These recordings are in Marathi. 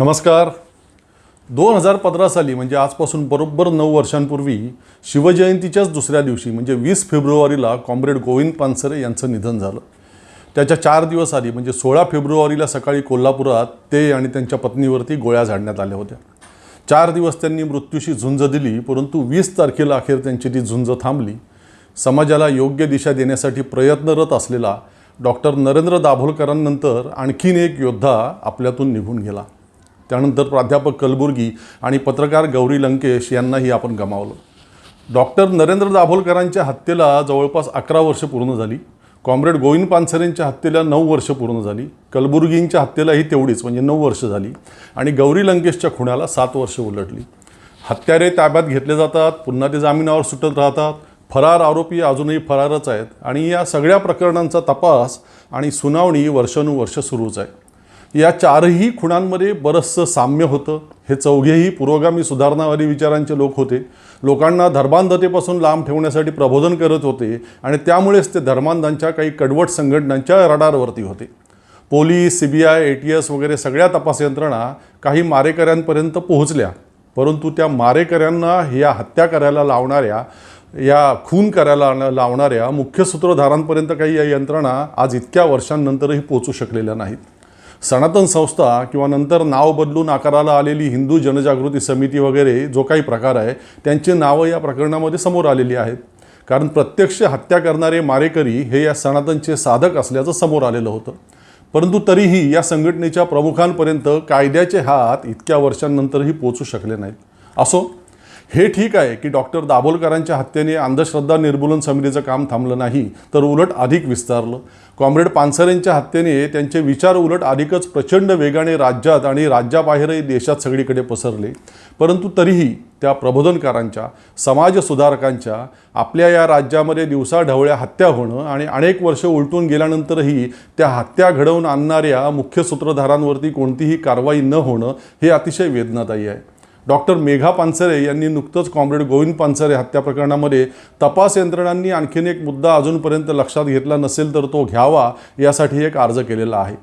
नमस्कार. दोन हजार पंधरा साली म्हणजे आजपासून बरोबर नऊ वर्षांपूर्वी शिवजयंतीच्याच दुसऱ्या दिवशी म्हणजे वीस फेब्रुवारीला कॉम्रेड गोविंद पानसरे यांचं निधन झालं. त्याच्या चार दिवस आधी म्हणजे सोळा फेब्रुवारीला सकाळी कोल्हापुरात ते आणि त्यांच्या पत्नीवरती गोळ्या झाडण्यात आल्या होत्या. चार दिवस त्यांनी मृत्यूशी झुंज दिली परंतु वीस तारखेला अखेर त्यांची ती झुंज थांबली. समाजाला योग्य दिशा देण्यासाठी प्रयत्नरत असलेला डॉक्टर नरेंद्र दाभोलकरांनंतर आणखीन एक योद्धा आपल्यातून निघून गेला. त्यानंतर प्राध्यापक कलबुर्गी आणि पत्रकार गौरी लंकेश यांनाही आपण गमावलं. डॉक्टर नरेंद्र दाभोलकरांच्या हत्येला जवळपास अकरा वर्ष पूर्ण झाली. कॉम्रेड गोविंद पानसरेंच्या हत्येला नऊ वर्ष पूर्ण झाली. कलबुर्गींच्या हत्येलाही तेवढीच म्हणजे नऊ वर्ष झाली. आणि गौरी लंकेशच्या खुणाला सात वर्ष उलटली. हत्यारे ताब्यात घेतले जातात पुन्हा ते जामिनावर सुटत राहतात. फरार आरोपी अजूनही फरारच आहेत. आणि या सगळ्या प्रकरणांचा तपास आणि सुनावणी वर्षानुवर्ष सुरूच आहे. या चारही खुणांमध्ये बरंचसं साम्य होतं. हे चौघेही पुरोगामी सुधारणावादी विचारांचे लोक होते. लोकांना धर्मांधतेपासून लांब ठेवण्यासाठी प्रबोधन करत होते आणि त्यामुळेच ते धर्मांधांच्या काही कडवट संघटनांच्या रडारवरती होते. Police C B I A T S वगैरे सगळ्या तपास यंत्रणा काही मारेकऱ्यांपर्यंत पोहोचल्या. परंतु त्या मारेकऱ्यांना या हत्या करायला लावणाऱ्या या खून करायला लावणाऱ्या मुख्य सूत्रधारांपर्यंत काही या यंत्रणा आज इतक्या वर्षांनंतरही पोचू शकलेल्या नाहीत. सनातन संस्था किंवा नंतर नाव बदलून आकाराला आलेली हिंदू जनजागृती समिती वगैरे जो काही प्रकार आहे त्यांची नावं या प्रकरणामध्ये समोर आलेली आहेत. कारण प्रत्यक्ष हत्या करणारे मारेकरी हे या सनातनचे साधक असल्याचं समोर आलेलं होतं. परंतु तरीही या संघटनेच्या प्रमुखांपर्यंत कायद्याचे हात इतक्या वर्षांनंतरही पोचू शकले नाहीत. असो हे ठीक आहे की डॉक्टर दाभोलकरांच्या हत्येने अंधश्रद्धा निर्मूलन समितीचं काम थांबलं नाही तर उलट अधिक विस्तारलं. कॉम्रेड पानसरेंच्या हत्येने त्यांचे विचार उलट अधिकच प्रचंड वेगाने राज्यात आणि राज्याबाहेरही देशात सगळीकडे पसरले. परंतु तरीही त्या प्रबोधनकारांच्या समाजसुधारकांच्या आपल्या या राज्यामध्ये दिवसाढवळ्या हत्या होणं आणि अनेक वर्ष उलटून गेल्यानंतरही त्या हत्या घडवून आणणाऱ्या मुख्य सूत्रधारांवरती कोणतीही कारवाई न होणं हे अतिशय वेदनादायी आहे. डॉक्टर मेघा पानसरे यांनी नुकतंच कॉम्रेड गोविंद पानसरे हत्या प्रकरणामध्ये तपास यंत्रणांनी आणखीन एक मुद्दा अजूनपर्यंत लक्षात घेतला नसेल तर तो घ्यावा यासाठी एक अर्ज केलेला आहे.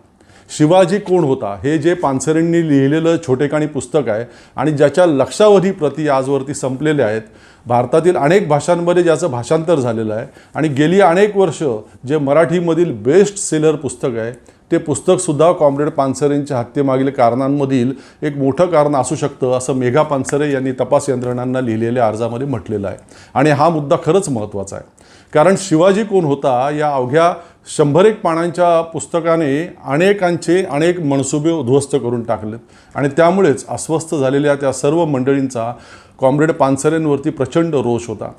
शिवाजी कोण होता? हे जे पानसरेंनी लिहिलेलं छोटेकाणी पुस्तक आहे आणि ज्याच्या लक्षावधी प्रती आजवरती संपलेल्या आहेत भारतातील अनेक भाषांमध्ये ज्याचं भाषांतर झालेलं आहे आणि गेली अनेक वर्ष जे मराठीमधील बेस्ट सेलर पुस्तक आहे ते पुस्तकसुद्धा कॉम्रेड पानसरेंच्या हत्येमागील कारणांमधील एक मोठं कारण असू शकतं असं मेघा पानसरे यांनी तपास यंत्रणांना लिहिलेल्या अर्जामध्ये म्हटलेलं आहे. आणि हा मुद्दा खरंच महत्त्वाचा आहे. कारण शिवाजी कोण होता या अवघ्या शंभर एक पानांच्या पुस्तकाने अनेकांचे अनेक मनसुबे उद्ध्वस्त करून टाकलेत आणि त्यामुळेच अस्वस्थ झालेल्या त्या सर्व मंडळींचा कॉम्रेड पानसरेंवरती प्रचंड रोष होता.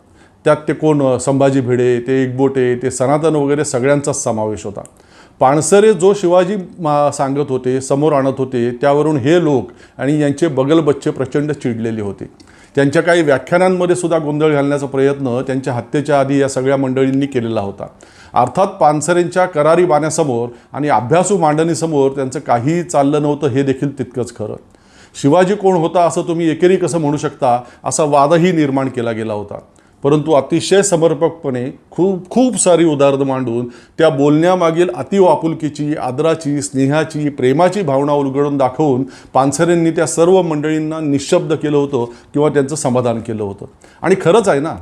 त्यात ते कोण संभाजी भिडे ते एकबोटे ते सनातन वगैरे सगळ्यांचाच समावेश होता. पानसरे जो शिवाजी मा सांगत होते समोर आणत होते त्यावरून हे लोक आणि यांचे बगलबच्चे प्रचंड चिडलेले होते. त्यांच्या काही व्याख्यानांमध्ये सुद्धा गोंधळ घालण्याचा प्रयत्न त्यांच्या हत्येच्या आधी या सगळ्या मंडळींनी केलेला होता. अर्थात पानसरेंच्या करारी बाण्यासमोर आणि अभ्यासू मांडणीसमोर त्यांचं काहीही चाललं नव्हतं हे देखील तितकंच खरं. शिवाजी कोण होता असं तुम्ही एकेरी कसं म्हणू शकता असा वादही निर्माण केला गेला होता. परंतु अतिशय समर्पकपणे खूप खूप सारी उदाहरणं मांडून त्या बोलण्यामागील अतिव आपुलकीची आदराची स्नेहाची प्रेमाची भावना उलगडून दाखवून पानसरेंनी त्या सर्व मंडळींना निशब्द केलं होतं किंवा त्यांचं समाधान केलं होतं. आणि खरंच आहे ना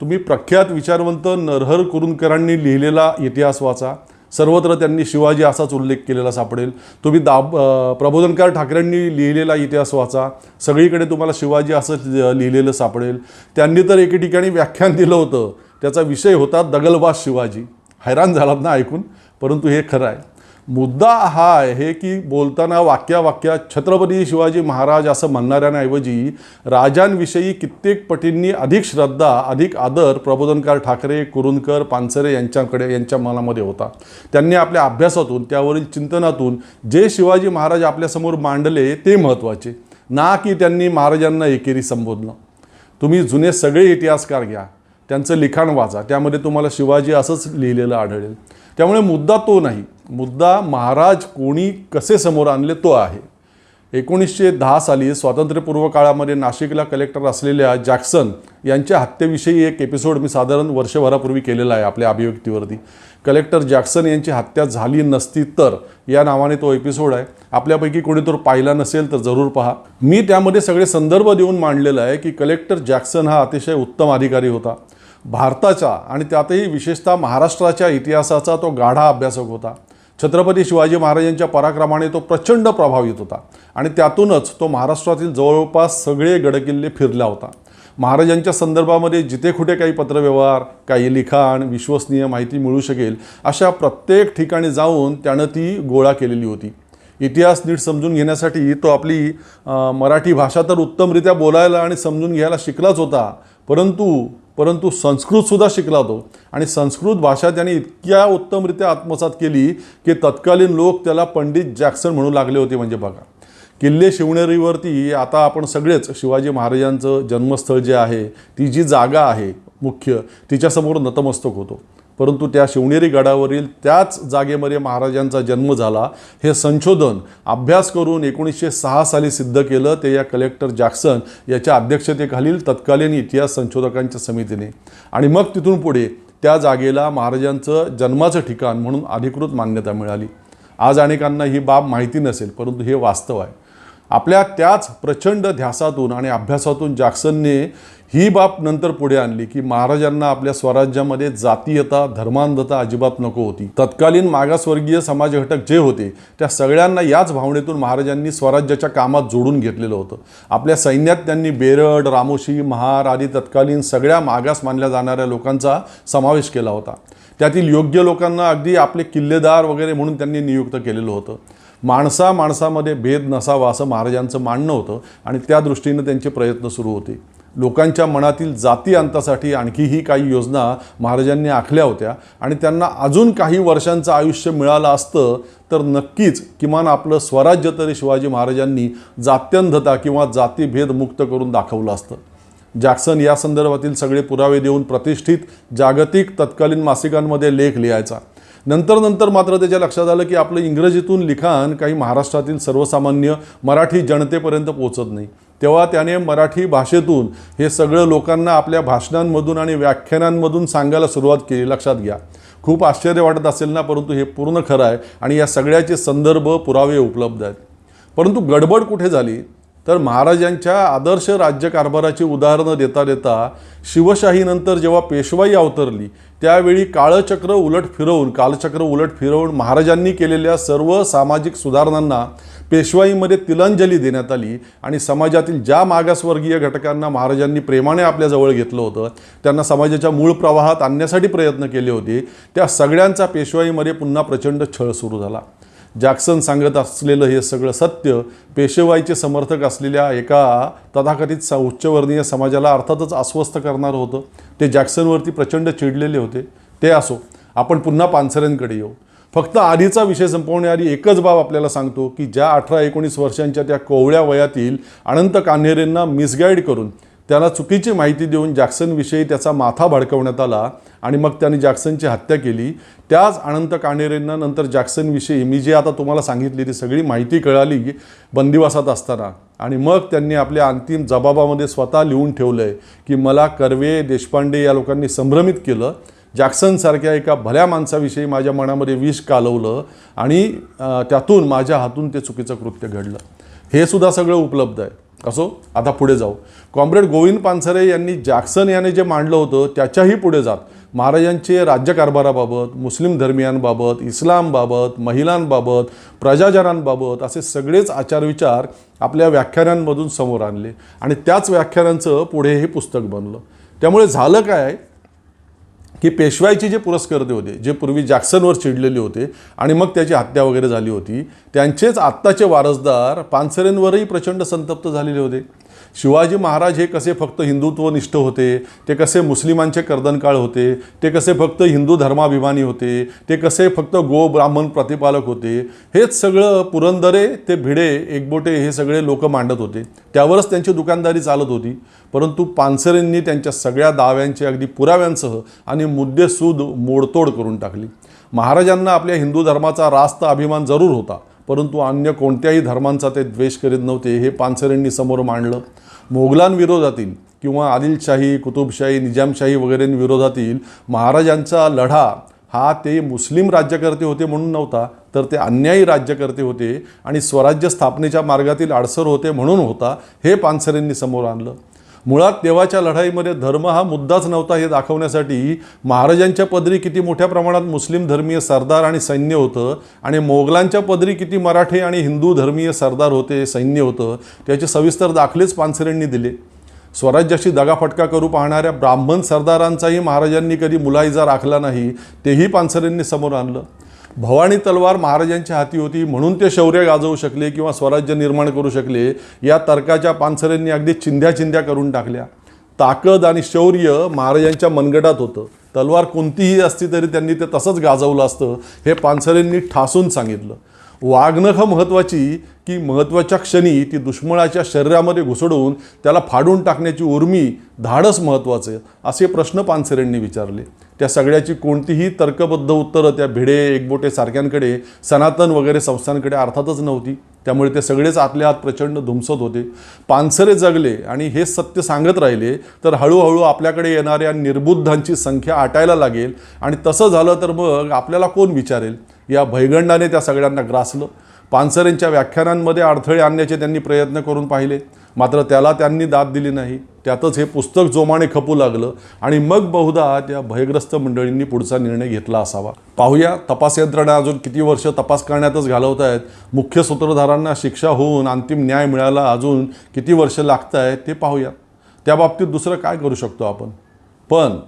तुम्ही प्रख्यात विचारवंत नरहर कुरुंदकरांनी लिहिलेला इतिहास वाचा. सर्वत्र त्यांनी शिवाजी असाच उल्लेख केलेला सापडेल. तुम्ही दाब प्रबोधनकार ठाकरेंनी लिहिलेला इतिहास वाचा. सगळीकडे तुम्हाला शिवाजी असंच लिहिलेलं सापडेल. त्यांनी तर एके ठिकाणी व्याख्यान दिलं होतं. त्याचा विषय होता दगलबाज शिवाजी. हैराण झालात ना ऐकून? परंतु हे खरं आहे. मुद्दा हा आहे की बोलताना वाक्यावाक्यात छत्रपती शिवाजी महाराज असं म्हणणाऱ्यांऐवजी राजांविषयी कित्येक पटींनी अधिक श्रद्धा अधिक आदर प्रबोधनकार ठाकरे कुरुंदकर पानसरे यांच्याकडे यांच्या मनामध्ये होता. त्यांनी आपल्या अभ्यासातून त्यावरील चिंतनातून जे शिवाजी महाराज आपल्यासमोर मांडले ते महत्त्वाचे. ना की त्यांनी महाराजांना एकेरी संबोधलं. तुम्ही जुने सगळे इतिहासकार घ्या. त्यांचं लिखाण वाचा. त्यामध्ये तुम्हाला शिवाजी असंच लिहिलेलं आढळेल. त्यामुळे मुद्दा तो नाही. मुद्दा महाराज कोणी कसे समोर आणले तो आहे. एकोणीसशे दहा साली स्वातंत्र्यपूर्व काळामध्ये नाशिकला कलेक्टर असलेल्या जॅक्सन यांच्या हत्येविषयी एक एपिसोड मी साधारण वर्षभरापूर्वी केलेला आहे आपल्या अभिव्यक्तीवरती. कलेक्टर जॅक्सन यांची हत्या झाली नसती तर या नावाने तो एपिसोड आहे. आपल्यापैकी कोणी तर पाहिला नसेल तर जरूर पहा. मी त्यामध्ये सगळे संदर्भ देऊन मांडलेलं आहे की कलेक्टर जॅक्सन हा अतिशय उत्तम अधिकारी होता. भारताच्या आणि त्यातही विशेषतः महाराष्ट्राच्या इतिहासाचा तो गाढा अभ्यासक होता. छत्रपती शिवाजी महाराजांच्या पराक्रमाने तो प्रचंड प्रभावित होता आणि त्यातूनच तो महाराष्ट्रातील जवळपास सगळे गडकिल्ले फिरला होता. महाराजांच्या संदर्भामध्ये जिथे कुठे काही पत्रव्यवहार काही लिखाण विश्वसनीय माहिती मिळू शकेल अशा प्रत्येक ठिकाणी जाऊन त्यानं ती गोळा केलेली होती. इतिहास नीट समजून घेण्यासाठी तो आपली मराठी भाषा तर उत्तमरित्या बोलायला आणि समजून घ्यायला शिकलाच होता परंतु परंतु संस्कृतसुद्धा शिकला तो. आणि संस्कृत भाषा त्याने इतक्या उत्तमरित्या आत्मसात केली की तत्कालीन लोक त्याला पंडित जॅक्सन म्हणू लागले होते म्हणजे बघा. किल्ले शिवनेरीवरती आता आपण सगळेच शिवाजी महाराजांचं जन्मस्थळ जे आहे ती जी जागा आहे मुख्य तिच्यासमोर नतमस्तक होतो. परंतु त्या शिवनेरी गडावरील त्याच जागेमध्ये महाराजांचा जन्म झाला. हे संशोधन अभ्यास करून एकोणीसशे सहा साली सिद्ध केलं ते या कलेक्टर जॅक्सन याच्या अध्यक्षतेखालील तत्कालीन इतिहास संशोधकांच्या समितीने. आणि मग तिथून पुढे त्या जागेला महाराजांचं जन्माचं ठिकाण म्हणून अधिकृत मान्यता मिळाली. आज अनेकांना ही बाब माहिती नसेल परंतु हे वास्तव आहे. आपल्या त्याच प्रचंड ध्यासातून आणि अभ्यासातून जॅक्सनने ही बाब नंतर पुढे आणली की महाराजांना आपल्या स्वराज्यामध्ये जातीयता धर्मांधता अजिबात नको होती. तत्कालीन मागासवर्गीय समाज घटक जे होते त्या सगळ्यांना याच भावनेतून महाराजांनी स्वराज्याच्या कामात जोडून घेतलेलं होतं. आपल्या सैन्यात त्यांनी बेरड रामोशी महार आदी तत्कालीन सगळ्या मागास मानल्या जाणाऱ्या लोकांचा समावेश केला होता. त्यातील योग्य लोकांना अगदी आपले किल्लेदार वगैरे म्हणून त्यांनी नियुक्त केलेलं होतं. माणसा माणसामध्ये भेद नसावा असं महाराजांचं मानणं होतं आणि त्या दृष्टीनं त्यांचे प्रयत्न सुरू होते. लोकांच्या मनातील जाती अंतासाठी आणखीही काही योजना महाराजांनी आखल्या होत्या. आणि त्यांना अजून काही वर्षांचं आयुष्य मिळालं असतं तर नक्कीच किमान आपलं स्वराज्य तरी शिवाजी महाराजांनी जात्यंधता किंवा जातीभेद मुक्त करून दाखवलं असतं. जॅक्सन या संदर्भातील सगळे पुरावे देऊन प्रतिष्ठित जागतिक तत्कालीन मासिकांमध्ये लेख लिहायचा. नंतर नंतर मात्र त्याच्या लक्षात आलं की आपलं इंग्रजीतून लिखाण काही महाराष्ट्रातील सर्वसामान्य मराठी जनतेपर्यंत पोहोचत नाही. तेव्हा त्याने मराठी भाषेतून हे सगळं लोकांना आपल्या भाषणांमधून आणि व्याख्यानांमधून सांगायला सुरुवात केली. लक्षात घ्या. खूप आश्चर्य वाटत असेल ना परंतु हे पूर्ण खरं आहे आणि या सगळ्याचे संदर्भ पुरावे उपलब्ध आहेत. परंतु गडबड कुठे झाली? तर महाराजांच्या आदर्श राज्यकारभाराची उदाहरणं देता देता शिवशाहीनंतर जेव्हा पेशवाई अवतरली त्यावेळी काळचक्र उलट फिरवून कालचक्र उलट फिरवून महाराजांनी केलेल्या सर्व सामाजिक सुधारणांना पेशवाईमध्ये तिलांजली देण्यात आली आणि समाजातील ज्या मागासवर्गीय घटकांना महाराजांनी प्रेमाने आपल्याजवळ घेतलं होतं त्यांना समाजाच्या मूळ प्रवाहात आणण्यासाठी प्रयत्न केले होते त्या सगळ्यांचा पेशवाईमध्ये पुन्हा प्रचंड छळ सुरू झाला. जॅक्सन सांगत असलेलं हे सगळं सत्य पेशवाईचे समर्थक असलेल्या एका तथाकथित स उच्चवर्णीय समाजाला अर्थातच अस्वस्थ करणारं होतं. ते जॅक्सनवरती प्रचंड चिडलेले होते. ते असो आपण पुन्हा पानसरेंकडे येऊ. फक्त आधीचा विषय संपवण्याआधी एकच बाब आपल्याला सांगतो की ज्या अठरा एकोणीस वर्षांच्या त्या कोवळ्या वयातील अनंत कान्हेरेंना मिसगाईड करून त्याला चुकीची माहिती देऊन जॅक्सनविषयी त्याचा माथा भडकवण्यात आला आणि मग त्याने जॅक्सनची हत्या केली. त्याच अनंत कानेरेंना नंतर जॅक्सनविषयी मी जे आता तुम्हाला सांगितली ती सगळी माहिती कळाली बंदिवासात असताना. आणि मग त्यांनी आपल्या अंतिम जबाबामध्ये स्वतः लिहून ठेवलं आहे की मला कर्वे देशपांडे या लोकांनी संभ्रमित केलं. जॅक्सनसारख्या एका भल्या माणसाविषयी माझ्या मनामध्ये विष कालवलं आणि त्यातून माझ्या हातून ते चुकीचं कृत्य घडलं. हे सुद्धा सगळं उपलब्ध आहे. असो? आता पुढे जाऊ. कॉम्रेड गोविंद पानसरे यांनी जॅक्सन याने जे मांडलं होतं त्याच्याही पुढे जात. महाराजांचे राज्यकारभाराबाबत मुस्लिम धर्मियांबाबत इस्लामबाबत महिलांबाबत प्रजाजनांबाबत असे सगळेच आचारविचार आपल्या व्याख्यानांमधून समोर आणले. आणि त्याच व्याख्यानांचं पुढे हे पुस्तक बनलं. त्यामुळे झालं काय? की पेशवाईचे जे पुरस्कर्ते होते जे पूर्वी जॅक्सनवर चिडलेले होते आणि मग त्याची हत्या वगैरे झाली होती त्यांचेच आत्ताचे वारसदार पानसरेंवरही प्रचंड संतप्त झालेले होते. शिवाजी महाराज हे कसे फक्त हिंदुत्वनिष्ठ होते ते कसे मुस्लिमांचे कर्दनकाळ होते ते कसे फक्त हिंदू धर्माभिमानी होते ते कसे फक्त गो ब्राह्मण प्रतिपालक होते हेच सगळं पुरंदरे ते भिडे एकबोटे हे सगळे लोक मांडत होते. त्यावरच त्यांची दुकानदारी चालत होती. परंतु पानसरेंनी त्यांच्या सगळ्या दाव्यांचे अगदी पुराव्यांसह आणि मुद्देसूद मोडतोड करून टाकली. महाराजांना आपल्या हिंदू धर्माचा रास्त अभिमान जरूर होता. परंतु अन्य कोणत्याही धर्मांचा ते द्वेष करीत नव्हते. हे पानसरेंनी समोर मांडलं. मोगलांविरोधातील किंवा आदिलशाही कुतुबशाही निजामशाही वगैरेंविरोधातील महाराजांचा लढा हा ते मुस्लिम राज्यकर्ते होते म्हणून नव्हता तर ते अन्यायी राज्यकर्ते होते आणि स्वराज्य स्थापनेच्या मार्गातील अडसर होते म्हणून होता हे पानसरेंनी समोर आणलं. मुळात तेव्हाच्या लढाईमध्ये धर्म हा मुद्दाच नव्हता हे दाखवण्यासाठी महाराजांच्या पदरी किती मोठ्या प्रमाणात मुस्लिम धर्मीय सरदार आणि सैन्य होतं आणि मोगलांच्या पदरी किती मराठी आणि हिंदू धर्मीय सरदार होते सैन्य होतं त्याचे सविस्तर दाखलेच पानसरेंनी दिले. स्वराज्याशी दगाफटका करू पाहणाऱ्या ब्राह्मण सरदारांचाही महाराजांनी कधी मुलायजा राखला नाही तेही पानसरेंनी समोर आणलं. भवानी तलवार महाराजांच्या हाती होती म्हणून ते शौर्य गाजवू शकले किंवा स्वराज्य निर्माण करू शकले या तर्काच्या पानसरेंनी अगदी चिंध्या चिंध्या करून टाकल्या. ताकद आणि शौर्य महाराजांच्या मनगटात होतं. तलवार कोणतीही असती तरी त्यांनी ते तसंच गाजवलं असतं हे पानसरेंनी ठासून सांगितलं. वागणं महत्त्वाची की महत्त्वाच्या क्षणी ती दुश्मनाच्या शरीरामध्ये घुसडून त्याला फाडून टाकण्याची उर्मी धाडस महत्त्वाचं असे प्रश्न पानसरेंनी विचारले. त्या सगळ्याची कोणतीही तर्कबद्ध उत्तरं त्या भिडे एकबोटे सारख्यांकडे सनातन वगैरे संस्थांकडे अर्थातच नव्हती. त्यामुळे ते सगळेच आतल्या आत प्रचंड धुमसत होते. पानसरे जगले आणि हे सत्य सांगत राहिले तर हळूहळू आपल्याकडे येणाऱ्या निर्बुद्धांची संख्या आटायला लागेल आणि तसं झालं तर मग आपल्याला कोण विचारेल? या भयगंडाने त्या सगळ्यांना ग्रासलं. पानसरेंच्या व्याख्यानांमध्ये अडथळे आणण्याचे त्यांनी प्रयत्न करून पाहिले. मात्र त्याला त्यांनी दाद दिली नाही. त्यातच हे पुस्तक जोमाने खपू लागलं आणि मग बहुधा त्या भयग्रस्त मंडळींनी पुढचा निर्णय घेतला असावा. पाहूया तपास यंत्रणा अजून किती वर्ष तपास करण्यातच घालवत आहेत मुख्य सूत्रधारांना शिक्षा होऊन अंतिम न्याय मिळायला अजून किती वर्ष लागत आहेत ते पाहूया. त्या बाबतीत दुसरं काय करू शकतो आपण? पण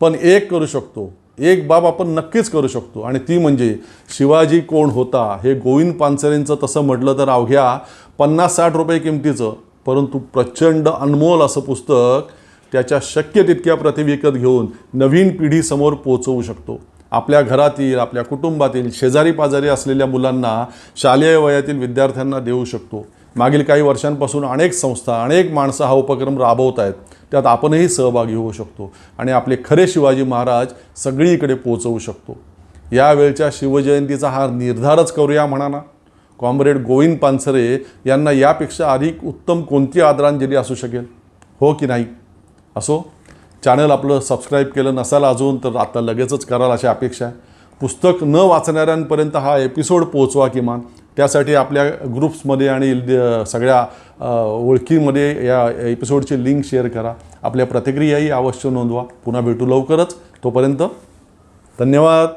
पण एक करू शकतो. एक बाब आपण नक्कीच करू शकतो. आणि ती म्हणजे शिवाजी कोण होता? हे गोविंद पानसरेंचं तसं म्हटलं तर अवघ्या पन्नास साठ रुपये किमतीचं परंतु प्रचंड अनमोल असं पुस्तक त्याच्या शक्य तितक्या प्रति विकत घेऊन नवीन पिढीसमोर पोचवू शकतो. आपल्या घरातील आपल्या कुटुंबातील शेजारी पाजारी असलेल्या मुलांना शालेय वयातील विद्यार्थ्यांना देऊ शकतो. मागील काही वर्षांपासून अनेक संस्था अनेक माणसं हा उपक्रम राबवत आहेत. त्यात आपणही सहभागी होऊ शकतो आणि आपले खरे शिवाजी महाराज सगळीकडे पोचवू शकतो. यावेळच्या शिवजयंतीचा हा निर्धारच करूया म्हणा ना. कॉम्रेड गोविंद पानसरे यांना यापेक्षा अधिक उत्तम कोणती आदरांजली असू शकेल? हो की नाही? असो? चॅनल आपलं सबस्क्राईब केलं नसाल अजून तर आता लगेचच कराल अशी अपेक्षा आहे. पुस्तक न वाचणाऱ्यांपर्यंत हा एपिसोड पोहोचवा किमान. त्यासाठी आपल्या ग्रुप्समध्ये आणि सगळ्या ओळखीमध्ये या एपिसोडची लिंक शेअर करा. आपल्या प्रतिक्रियाही अवश्य नोंदवा. पुन्हा भेटू लवकरच. तोपर्यंत धन्यवाद.